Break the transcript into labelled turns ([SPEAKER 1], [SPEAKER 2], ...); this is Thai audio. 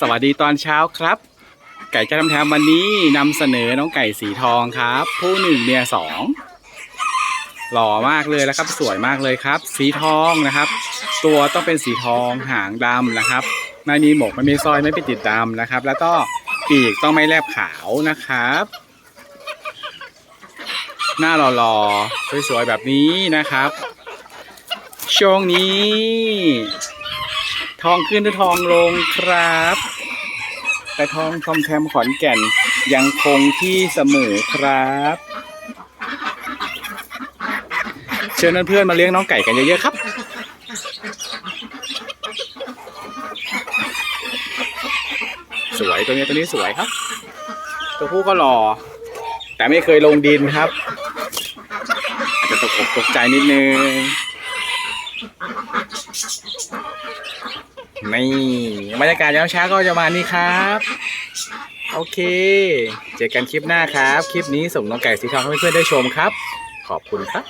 [SPEAKER 1] สวัสดีตอนเช้าครับ ไก่จะทำแทมวันนี้นำเสนอน้องไก่สีทองครับ ผู้หนึ่งเมียสองหล่อมากเลยแล้วครับ สวยมากเลยครับ สีทองนะครับ ตัวต้องเป็นสีทองหางดำนะครับไม่มีหมกไม่มีซอยไม่เป็นติดดำนะครับ แล้วก็ปีกต้องไม่แลบขาวนะครับ หน้าหล่อๆสวยๆแบบนี้นะครับ ช่วงนี้ ทองขึ้นหรือทองลงครับ แต่ทองทอมแทมขอนแก่นยังคงที่เสมอครับ เชิญเพื่อนๆมาเลี้ยงน้องไก่กันเยอะๆครับสวยตัวนี้ตัวนี้สวยครับ ตัวผู้ก็หล่อ แต่ไม่เคยลงดินครับ อาจจะตกอกตกใจนิดนึง นี่บรรยากาศยามเช้าก็จะมานี่ครับ โอเค เจอกันคลิปหน้าครับ คลิปนี้ส่งน้องไก่สีทองให้เพื่อนๆได้ชมครับ ขอบคุณครับ